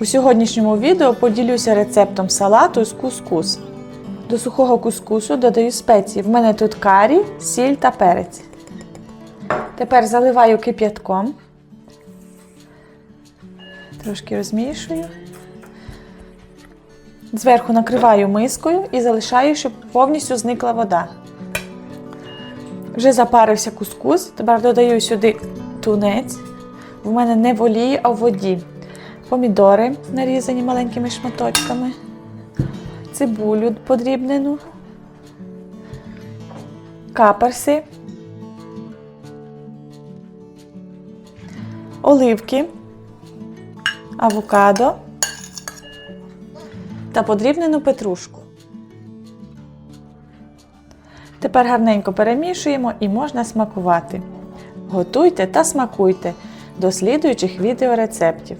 У сьогоднішньому відео поділюся рецептом салату з кускус. До сухого кускусу додаю спеції. В мене тут карі, сіль та перець. Тепер заливаю кип'ятком. Трошки розмішую. Зверху накриваю мискою і залишаю, щоб повністю зникла вода. Вже запарився кускус. Тепер додаю сюди тунець. В мене не в олії, а в воді. Помідори нарізані маленькими шматочками. Цибулю подрібнену. Каперси. Оливки. Авокадо та подрібнену петрушку. Тепер гарненько перемішуємо і можна смакувати. Готуйте та смакуйте до слідуючих відеорецептів.